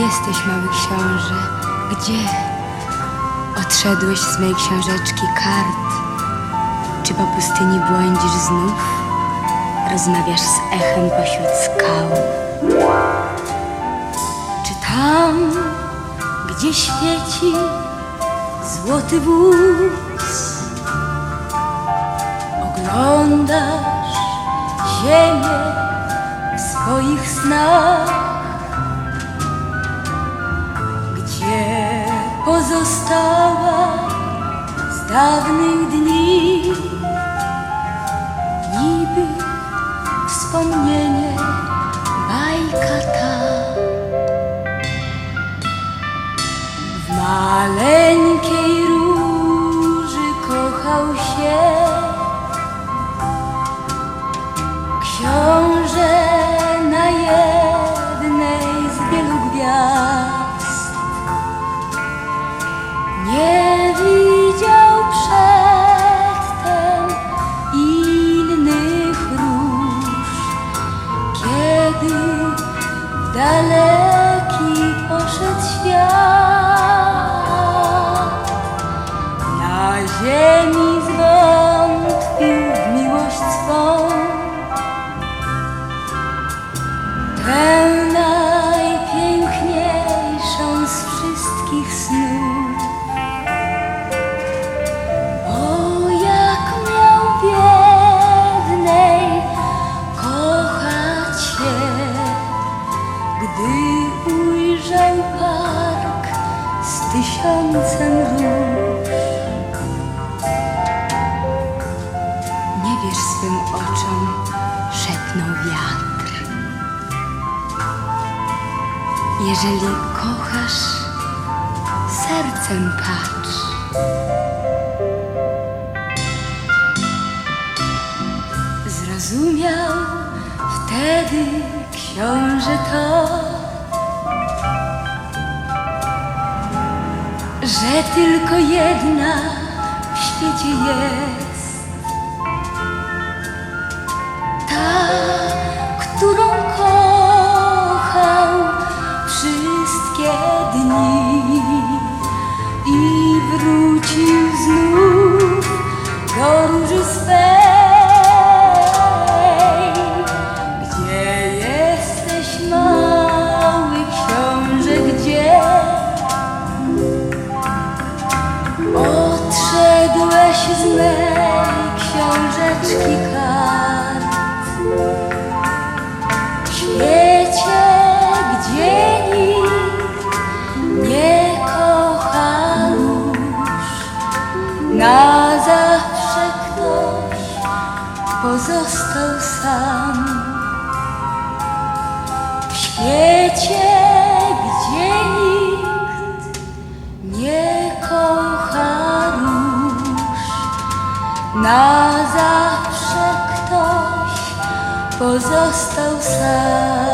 jesteś, mały książę? Gdzie? Odszedłeś z mej książeczki kart. Czy po pustyni błądzisz znów? Rozmawiasz z echem pośród skał. Czy tam, gdzie świeci złoty wóz, oglądasz ziemię w swoich snach? давних дней, ніби вспомнення. Daleki poszedł świat. Na ziemi tysiącem róż. Nie wierz swym oczom, szepnął wiatr. Jeżeli kochasz, sercem patrz. Zrozumiał wtedy książę to, że tylko jedna w świecie jest. Mej książeczki kart. W świecie, gdzie nikt nie kocha już Na zawsze ktoś pozostał sam. W świecie, gdzie nikt Na zawsze ktoś pozostał sam.